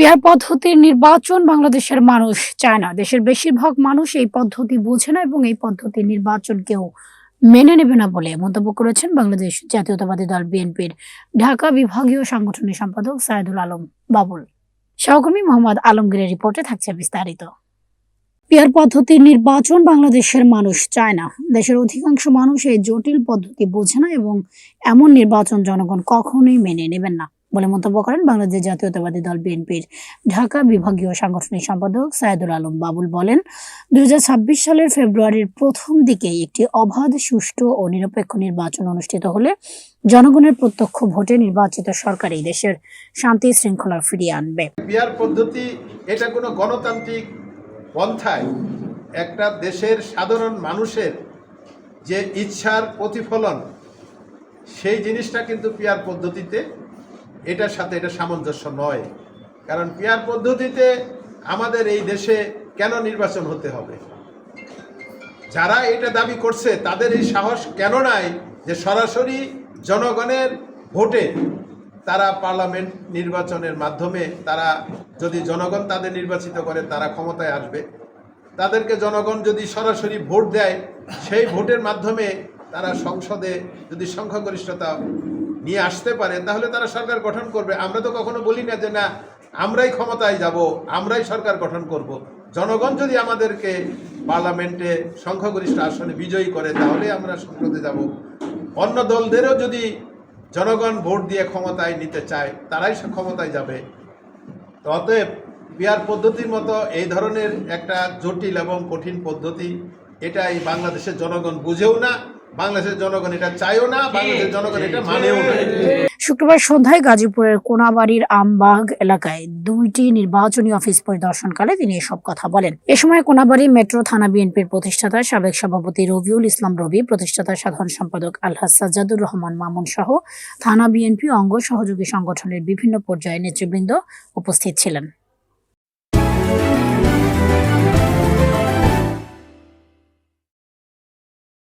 Peer পদ্ধতির নির্বাচন বাংলাদেশের মানুষ চায় না। দেশের বেশিরভাগ মানুষ এই পদ্ধতি বোঝে না এবং এই পদ্ধতির নির্বাচন কেউ মেনে নেবে না বলে মন্তব্য করেছেন বাংলাদেশ জাতীয়তাবাদী দল বিএনপির ঢাকা বিভাগীয় সাংগঠনিক সম্পাদক সাইদুল আলম বাবুল। সহকর্মী মোহাম্মদ আলমগীরের রিপোর্টে থাকছে বিস্তারিত। পিয়ার পদ্ধতির নির্বাচন বাংলাদেশের মানুষ চায় না। দেশের অধিকাংশ মানুষ এই জটিল পদ্ধতি বোঝে না এবং এমন নির্বাচন জনগণ কখনোই মেনে নেবেন না। বলে মন্তব্য করেন বাংলাদেশ জাতীয়তাবাদী দল বিএনপির ঢাকা বিভাগীয় সাংগঠনিক সম্পাদক সাইদুল আলম বাবুল বলেন, দুই সালের ফেব্রুয়ারির প্রথম দিকেই একটি অবাধ, সুষ্ঠু ও নিরপেক্ষ নির্বাচন অনুষ্ঠিত হলে জনগণের প্রত্যক্ষ ভোটে নির্বাচিত সরকার এই দেশের শান্তি শৃঙ্খলা ফিরিয়ে আনবে। পিয়ার পদ্ধতি, এটা কোনো গণতান্ত্রিক পন্থায় একটা দেশের সাধারণ মানুষের যে ইচ্ছার প্রতিফলন, সেই জিনিসটা কিন্তু পিয়ার পদ্ধতিতে এটার সাথে এটা সামঞ্জস্য নয়। কারণ পিয়ার পদ্ধতিতে আমাদের এই দেশে কেন নির্বাচন হতে হবে? যারা এটা দাবি করছে, তাদের এই সাহস কেন নাই যে সরাসরি জনগণের ভোটে তারা পার্লামেন্ট নির্বাচনের মাধ্যমে তারা যদি জনগণ তাদের নির্বাচিত করে, তারা ক্ষমতায় আসবে। তাদেরকে জনগণ যদি সরাসরি ভোট দেয়, সেই ভোটের মাধ্যমে তারা সংসদে যদি সংখ্যাগরিষ্ঠতা নিয়ে আসতে পারে তাহলে তারা সরকার গঠন করবে। আমরা তো কখনো বলি না যে না, আমরাই ক্ষমতায় যাব, আমরাই সরকার গঠন করব। জনগণ যদি আমাদেরকে পার্লামেন্টে সংখ্যাগরিষ্ঠ আসনে বিজয়ী করে, তাহলে আমরা সংসদে যাব। অন্য দলদেরও যদি জনগণ ভোট দিয়ে ক্ষমতায় নিতে চায়, তারাই ক্ষমতায় যাবে। অতএব পিয়ার পদ্ধতির মতো এই ধরনের একটা জটিল এবং কঠিন পদ্ধতি এটা এই বাংলাদেশের জনগণ বুঝেও না বাংলাদেশের জনগণ এটা চায়ও না বাংলাদেশের জনগণ এটা মানেও না। শুক্রবার সন্ধ্যায় গাজীপুরের কোনাবাড়ির আমবাগ এলাকায় দুইটি নির্বাচনী অফিস পরিদর্শনকালে তিনি এসব কথা বলেন। এ সময় কোনাবাড়ি মেট্রো থানা বিএনপির প্রতিষ্ঠাতা সাবেক সভাপতি রবিউল ইসলাম রবি প্রতিষ্ঠাতা সাধারণ সম্পাদক আলহাজ সাজ্জাদুর রহমান মামুন সহ থানা বিএনপি অঙ্গ সহযোগী সংগঠনের বিভিন্ন পর্যায়ে নেতৃবৃন্দ উপস্থিত ছিলেন।